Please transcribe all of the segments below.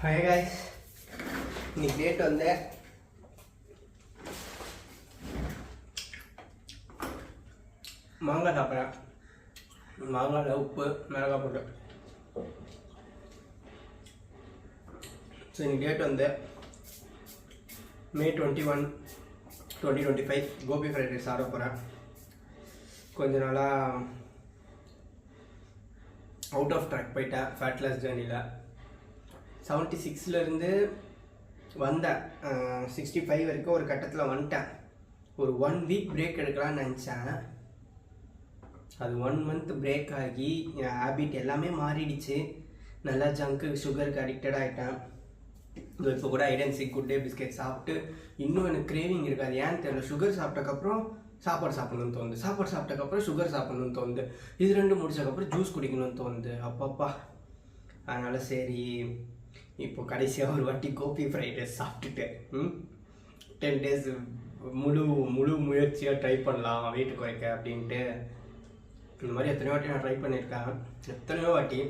Hi guys இன்னைக்கு date வந்தேன் மாங்காய் சாப்பிட்றேன். மாங்காயில் உப்பு மிளகா போட்டு. ஸோ இன்னைக்கு டேட் வந்தேன் May twenty one twenty twenty five gobi fried rice ஆட போகிறேன் கொஞ்ச நாளாக அவுட் ஆஃப் ட்ராக் போயிட்டேன். ஃபேட்லெஸ் ஜேர்னியில் செவன்ட்டி சிக்ஸ்லேருந்து வந்தேன். சிக்ஸ்டி ஃபைவ் வரைக்கும் ஒரு கட்டத்தில் வந்துட்டேன். ஒரு ஒன் வீக் பிரேக் எடுக்கலாம்னு நினச்சேன். அது ஒன் மந்த் பிரேக் ஆகி என் ஹேபிட் எல்லாமே மாறிடுச்சு. நல்லா ஜங்க்கு சுகருக்கு அடிக்டட் ஆகிட்டேன் இப்போ கூட ஐடென்சி குட் டே பிஸ்கெட் சாப்பிட்டு இன்னும் எனக்கு கிரேவிங் இருக்காது. ஏன்னு தெரியல சுகர் சாப்பிட்டக்கப்புறம் சாப்பாடு சாப்பிடணும்னு தோணுது. சாப்பாடு சாப்பிட்டக்கப்புறம் சுகர் சாப்பிடணும்னு தோணுது. இது ரெண்டும் முடிச்சதுக்கப்புறம் ஜூஸ் குடிக்கணும்னு தோணுது. அப்பப்பா. அதனால் சரி இப்போ கடைசியாக ஒரு வாட்டி கோபி ஃப்ரைட் ரைஸ் சாப்பிட்டுட்டு டென் டேஸ் முழு முழு முயற்சியாக ட்ரை பண்ணலாம் வெயிட் குறைக்க அப்படின்ட்டு. இந்த மாதிரி எத்தனையோ வாட்டி நான் ட்ரை பண்ணியிருக்கேன். எத்தனையோ வாட்டி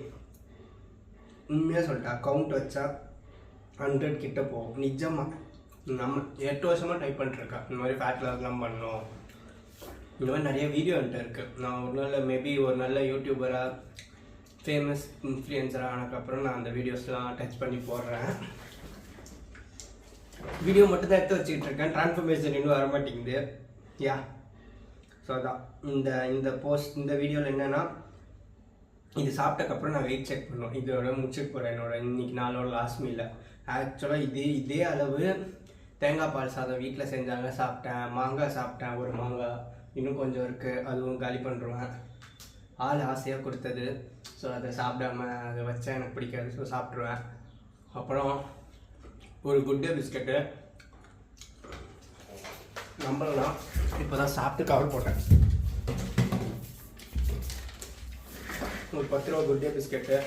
உண்மையாக சொல்லிட்டேன் கவுண்ட் வச்சா ஹண்ட்ரட் கிட்ட போகும். நிஜமாக நம்ம எட்டு வருஷமாக ட்ரை பண்ணிட்டுருக்கேன் இந்த மாதிரி ஃபேட் லாஸ்லாம் பண்ணோம். இந்த மாதிரி நிறைய வீடியோ என்கிட்ட இருக்குது நான் ஒரு நாள் மேபி ஒரு நல்ல யூடியூபராக ஃபேமஸ் இன்ஃப்ளூயன்சர் ஆனதுக்கப்புறம் நான் அந்த வீடியோஸ்லாம் டச் பண்ணி போடுறேன். வீடியோ மட்டும் தான் எடுத்து வச்சுக்கிட்டு இருக்கேன். ட்ரான்ஸ்ஃபர்மேஷன் இன்னும் வர மாட்டேங்குது. யா ஸோ அதான். இந்த இந்த போஸ்ட் இந்த வீடியோவில் என்னென்னா இது சாப்பிட்டக்கப்புறம் நான் வெயிட் செக் பண்ணோம் இதோட முடிச்சுட்டு போகிறேன் என்னோட இன்னைக்கு நாளோட லாஸ்ட் மீலில் ஆக்சுவலாக இதே இதே அளவு தேங்காய் பால் சாதம் வீட்டில் செஞ்சாங்க சாப்பிட்டேன். மாங்காய் சாப்பிட்டேன். ஒரு மாங்காய். இன்னும் கொஞ்சம் இருக்குது அதுவும் காலி பண்ணுறேன் ஆள் ஆசையாக கொடுத்தது. ஸோ அதை சாப்பிடாம அதை வச்சா எனக்கு பிடிக்காது. ஸோ சாப்பிட்ருவேன் அப்புறம் ஒரு குட்டே பிஸ்கட்டு நம்பலாம் இப்போ தான் சாப்பிட்டு கவர் போட்டேன். ஒரு பத்து ரூபா குட்டே பிஸ்கெட்டு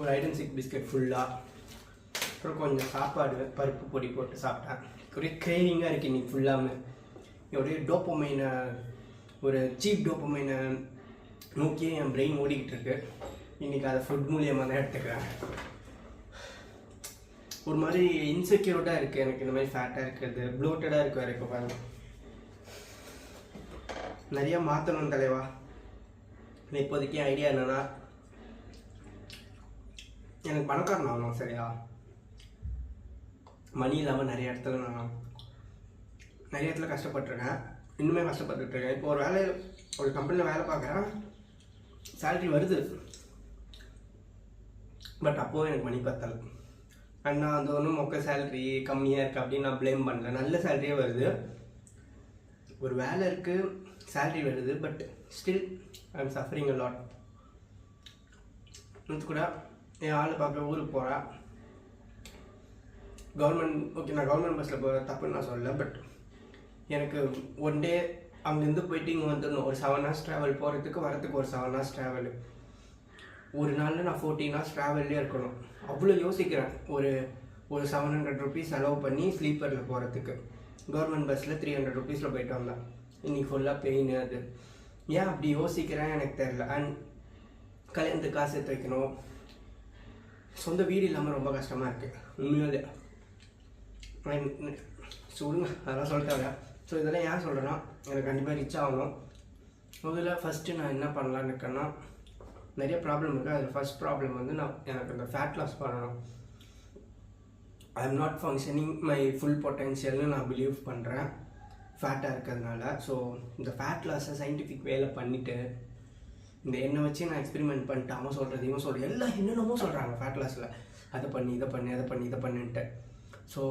ஒரு ஐடென்சிக் பிஸ்கெட் ஃபுல்லாக அப்புறம் கொஞ்சம் சாப்பாடு பருப்பு பொடி போட்டு சாப்பிட்டேன். ஒரே கிரேவிங்காக இருக்குது இன்னைக்கு ஃபுல்லாமே ஒரே டோப்பமைனை ஒரு சீப் டோப்பமைனை நோக்கியே என் பிரெயின் ஓடிக்கிட்டு இருக்கு இன்னைக்கு அதை ஃபுட் மூலியமாக தான் எடுத்துக்கிறேன். ஒரு மாதிரி இன்செக்யூர்டாக இருக்குது எனக்கு இந்த மாதிரி ஃபேட்டாக இருக்கிறது. ப்ளோட்டடாக இருக்கு வேறு இப்போ பாருங்க. நிறைய மாற்றணும் தலைவா. இப்போதைக்கு ஐடியா என்னன்னா எனக்கு பணக்காரன் ஆகணும் சரியா? மணி இல்லாமல் நிறைய இடத்துல நான் நிறைய இடத்துல கஷ்டப்பட்டுருக்கேன். இன்னுமே கஷ்டப்பட்டுருக்கேன் இப்போ ஒரு வேலை ஒரு கம்பெனியில் வேலை பார்க்குறேன். சேலரி வருது. பட் அப்போவும் எனக்கு மணி பத்தலை. அண்ட் நான் அது ஒன்றும் மொக்க சேலரி கம்மியாக இருக்குது அப்படின்னு நான் ப்ளேம் பண்ணல. நல்ல சேலரியே வருது. ஒரு வேலை இருக்குது சேலரி வருது but still I am suffering a lot நேற்று கூட என் ஆளை பார்க்க ஊருக்கு போகிறா கவர்மெண்ட் ஓகே நான் கவர்மெண்ட் பஸ்ஸில் போகிற தப்புன்னு நான் சொல்லலை பட் எனக்கு ஒன் டே அங்கேருந்து போயிட்டு இங்கே வந்துடணும். ஒரு செவன் ஹவர்ஸ் ட்ராவல் போகிறதுக்கு வரத்துக்கு ஒரு செவன் ஹவர்ஸ் ட்ராவல் ஒரு நாளில் நான் ஃபோர்டீன் ஹவர்ஸ் ட்ராவல்லே இருக்கணும். அவ்வளோ யோசிக்கிறேன். ஒரு ஒரு செவன் ஹண்ட்ரட் ருபீஸ் செலவு பண்ணி ஸ்லீப்பரில் போகிறதுக்கு கவர்மெண்ட் பஸ்ஸில் த்ரீ ஹண்ட்ரட் ருபீஸில் போயிட்டு வந்தேன். இன்றைக்கி ஃபுல்லாக பெயின் அது. ஏன் அப்படி யோசிக்கிறேன் எனக்கு தெரில அண்ட் கல்யாணத்துக்கு காசு எடுத்து வைக்கணும். சொந்த வீடு இல்லாமல் ரொம்ப கஷ்டமாக இருக்குது உண்மையாலே சொல்லுங்க அதெல்லாம் சொல்லிட்டாங்க ஸோ இதெல்லாம் ஏன் சொல்கிறேன்னா எனக்கு கண்டிப்பாக ரிச் ஆகணும். முதல்ல ஃபஸ்ட்டு நான் என்ன பண்ணலான்னு இருக்கேன்னா நிறைய ப்ராப்ளம் இருக்குது அதில் ஃபஸ்ட் ப்ராப்ளம் வந்து நான் எனக்கு இந்த ஃபேட் லாஸ் பண்ணணும். I am not functioning my full பொட்டென்ஷியல்னு நான் பிலீவ் பண்ணுறேன் ஃபேட்டாக இருக்கிறதுனால. ஸோ இந்த ஃபேட் லாஸை சயின்டிஃபிக் வேலை பண்ணிவிட்டு இந்த எண்ணெய் வச்சு நான் எக்ஸ்பெரிமெண்ட் பண்ணிட்டு அவன் சொல்கிறது இவன் சொல்கிறது எல்லாம் என்னென்னமோ சொல்கிறாங்க ஃபேட் லாஸில் அதை பண்ணி இதை பண்ணி அதை பண்ணி இதை பண்ணுன்ட்டு. ஸோ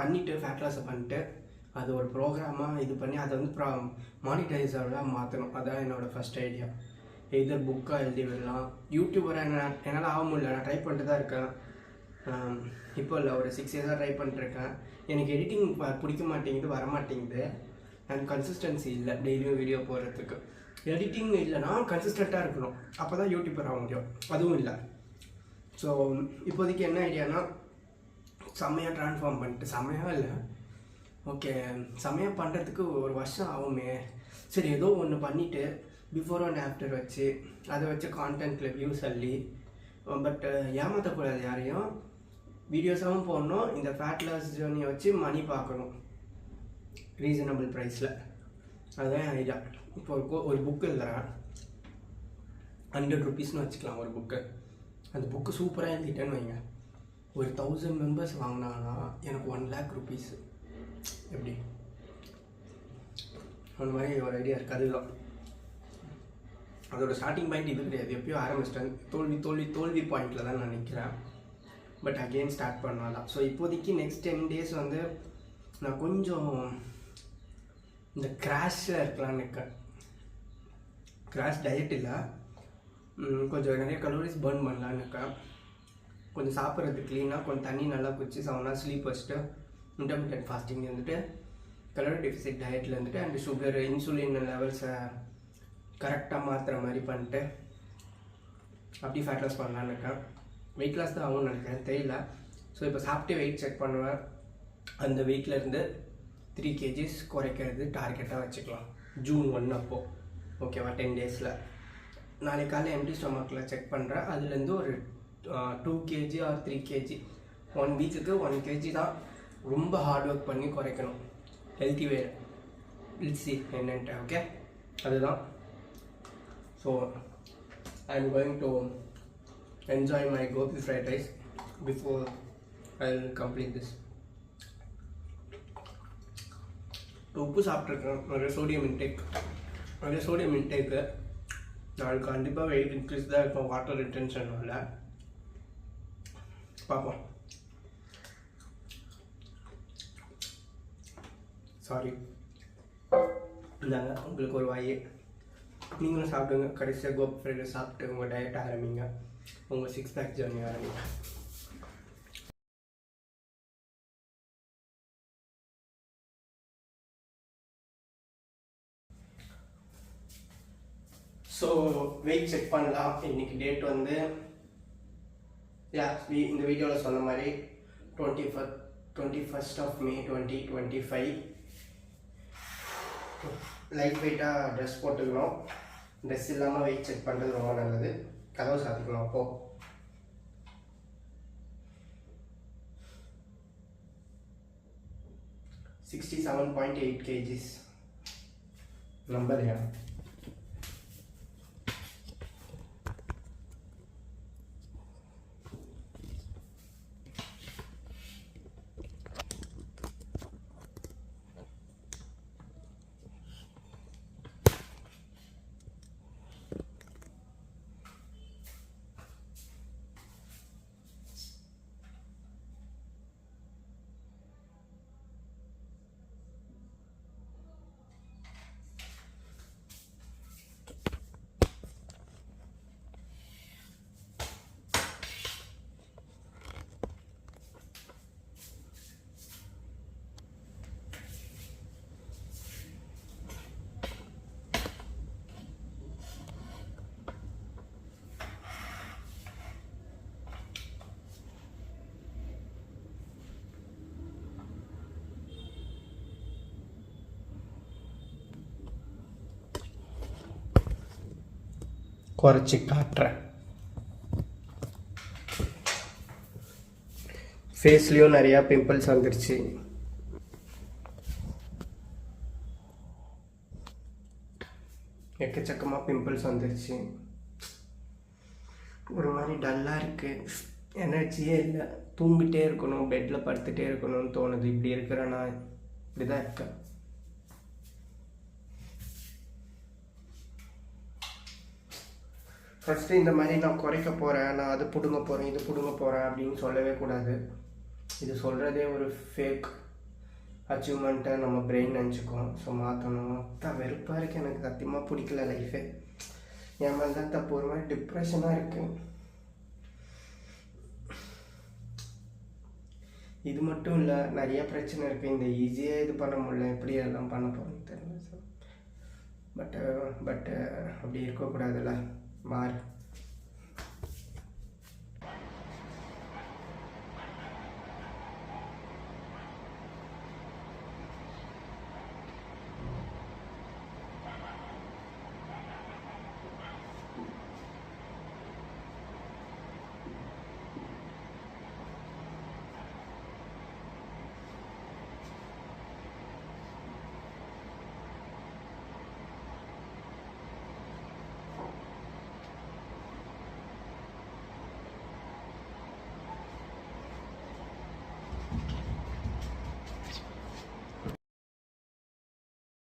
பண்ணிவிட்டு ஃபேட் லாஸை பண்ணிட்டு அது ஒரு ப்ரோக்ராமாக இது பண்ணி அதை வந்து ப்ரா மானிட்டைசராக மாற்றணும் அதான் என்னோடய ஃபஸ்ட் ஐடியா எதர் புக்காக எழுதி விடலாம். யூடியூபராக என்ன என்னால் ஆக முடியல. நான் ட்ரை பண்ணிட்டு தான் இருக்கேன். இப்போ இல்லை ஒரு சிக்ஸ் இயர்ஸாக ட்ரை பண்ணிட்டுருக்கேன் எனக்கு எடிட்டிங் பிடிக்க மாட்டேங்குது வர மாட்டேங்குது அண்ட் கன்சிஸ்டன்சி இல்லை டெய்லியும் வீடியோ போடுறதுக்கு. எடிட்டிங் இல்லைனா கன்சிஸ்டண்ட்டாக இருக்கணும். அப்போ தான் யூடியூபர் ஆக முடியும். அதுவும் இல்லை. ஸோ இப்போதைக்கு என்ன ஐடியானா செம்மையாக ட்ரான்ஸ்ஃபார்ம் பண்ணிட்டு செம்மையாக இல்லை. ஓகே சமயம் பண்ணுறதுக்கு ஒரு வருஷம் ஆகுமே. சரி ஏதோ ஒன்று பண்ணிவிட்டு பிஃபோர் அண்ட் ஆஃப்டர் வச்சு அதை வச்சு கான்டென்ட்டில் வியூஸ் அள்ளி பட் ஏமாற்றக்கூடாது யாரையும். வீடியோஸாகவும் போடணும் இந்த ஃபேட் லாஸ் ஜேர்னியை வச்சு மணி பார்க்கணும். ரீசனபிள் ப்ரைஸில் அதுதான் என் ஐடியா இப்போ ஒரு கோ- ஒரு புக்கு எழுதுறேன் ஹண்ட்ரட் ருபீஸ்னு வச்சுக்கலாம் ஒரு புக்கு அந்த புக்கு சூப்பராக எழுதிட்டேன்னு வைங்க. ஒரு தௌசண்ட் மெம்பர்ஸ் வாங்கினாங்கன்னா எனக்கு ஒன் லேக் ருபீஸ் எப்படி? அந்த மாதிரி ஒரு ஐடியா இருக்குது அதுதான். அதோட ஸ்டார்டிங் பாயிண்ட் இது கிடையாது. எப்பயோ ஆரம்பிச்சிட்டேன் தோல்வி தோல்வி தோல்வி பாயிண்டில் தான் நான் நிற்கிறேன் பட் அகெயின் ஸ்டார்ட் பண்ணலாம். ஸோ இப்போதைக்கு நெக்ஸ்ட் டென் டேஸ் வந்து நான் கொஞ்சம் இந்த கிராஷில் இருக்கலாம்னு இருக்கேன் கிராஷ் டயட் இல்லை. கொஞ்சம் நிறைய கலோரிஸ் பர்ன் பண்ணலான்னு இருக்கேன் கொஞ்சம் சாப்பிட்றது க்ளீனாக கொஞ்சம் தண்ணி நல்லா குடிச்சு செவன் ஹவர்ஸ் ஸ்லீப் வச்சுட்டு இன்டர்மீடியட் ஃபாஸ்டிங் வந்துட்டு கலோரி டெஃபிசிட் டயட்டில் இருந்துட்டு அண்ட் சுகர் இன்சுலின் லெவல்ஸை கரெக்டாக மாற்றுற மாதிரி பண்ணிட்டு அப்படி ஃபேட் லாஸ் பண்ணலான்னு இருக்கேன். வெயிட் லாஸ் தான் ஆகும்னு நினைக்கிறேன். தெரியல. ஸோ இப்போ சாப்பிட்டு வெயிட் செக் பண்ணுவேன். அந்த வெயிட்லருந்து த்ரீ கேஜிஸ் குறைக்கிறது டார்கெட்டாக வச்சுக்கலாம். ஜூன் ஒன் அப்போது ஓகேவா டென் டேஸில் நாளைக்கு காலையில் எம்டி ஸ்டொமக்கில் செக் பண்ணுறேன் அதுலேருந்து ஒரு two kg or three kg one வீக்குக்கு ஒன் கேஜி தான். ரொம்ப ஹார்ட் ஒர்க் பண்ணி குறைக்கணும். ஹெல்த்தி வேர் சி என்னன்ட்டு ஓகே அதுதான். So I am going to enjoy my gobi fried rice before I will complete this உப்பு சாப்பிட்ருக்கேன் நிறைய சோடியம் இன்டேக் நிறைய சோடியம் இன்டேக்கு நாளைக்கு கண்டிப்பாக வெயிட் இன்க்ரீஸ் தான் இருக்கும் வாட்டர் ரிட்டன்ஷனால பார்ப்போம். சாரி இந்தாங்க உங்களுக்கு ஒரு வாய். நீங்களும் சாப்பிடுங்க. கடைசியாக கோப் ஃப்ரைடு சாப்பிட்டு உங்கள் டயட் ஆரம்பிங்க. உங்கள் சிக்ஸ் பேக் ஜர்னி ஆரம்பிங்க. ஸோ வெயிட் செக் பண்ணலாம். இன்னைக்கு டேட் வந்து யா இந்த வீடியோவில் சொன்ன மாதிரி twenty first twenty first of May twenty twenty five light வெயிட்டாக ட்ரெஸ் போட்டுக்கணும். ட்ரெஸ் இல்லாமல் வெயிட் செக் பண்ணுறது ரொம்ப நல்லது. கதவு சாத்திக்கணும் அப்போது sixty seven point eight kgs நம்பலையா குறைச்சி காட்டுறேன். ஃபேஸ்லேயும் நிறையா பிம்பிள்ஸ் வந்துருச்சு. எக்கச்சக்கமாக பிம்பிள்ஸ் வந்துருச்சு. ஒரு மாதிரி டல்லாக இருக்குது எனர்ஜியே இல்லை. தூங்கிட்டே இருக்கணும் பெட்டில் படுத்துகிட்டே இருக்கணும்னு தோணுது. இப்படி இருக்கிறேன்னா இப்படி தான் இருக்கேன். ஃபஸ்ட்டு இந்த மாதிரி நான் குறைக்க போகிறேன் நான் அது பிடுங்க போகிறேன் இது பிடுங்க போகிறேன் அப்படின்னு சொல்லவே கூடாது. இது சொல்கிறதே ஒரு ஃபேக் அச்சீவ்மெண்ட்டை நம்ம பிரெயின் நினச்சிக்குவோம் ஸோ மாற்றணும் தான் வெறுப்பாக இருக்குது எனக்கு சத்தியமாக பிடிக்கல லைஃபே என் மேலே தான் தப்பு. ஒரு மாதிரி டிப்ரெஷனாக இருக்குது இது மட்டும் இல்லை நிறைய பிரச்சனை இருக்குது இந்த ஈஸியாக இது பண்ண முடியல. எப்படி எல்லாம் பண்ண போகிறேன்னு தெரியல. சார் பட்டு பட்டு அப்படி இருக்கக்கூடாதுல்ல. mark